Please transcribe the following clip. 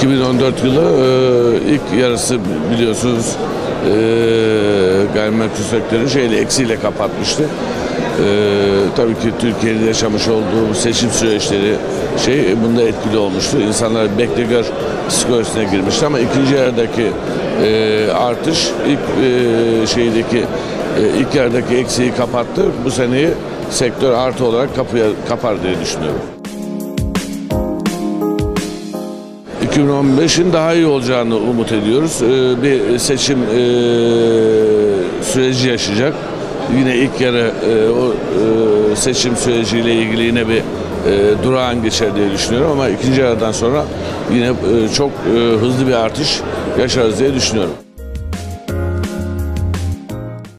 2014 yılı e, ilk yarısı biliyorsunuz e, gayrimenkul sektörü şeyle eksiyle kapatmıştı. E, tabii ki Türkiye'de yaşamış olduğu seçim süreçleri şey bunda etkili olmuştu. İnsanlar bekle gör psikolojisine girmişti ama ikinci yarıdaki e, artış ilk e, şeydeki e, ilk yarıdaki eksiği kapattı. Bu seneyi sektör artı olarak kapıya kapar diye düşünüyorum. 2015'in daha iyi olacağını umut ediyoruz. Ee, Bir seçim e, süreci yaşayacak. Yine ilk yarı e, o e, seçim süreciyle ilgili yine bir e, durağan geçer diye düşünüyorum ama ikinci yarıdan sonra yine çok hızlı bir artış yaşarız diye düşünüyorum.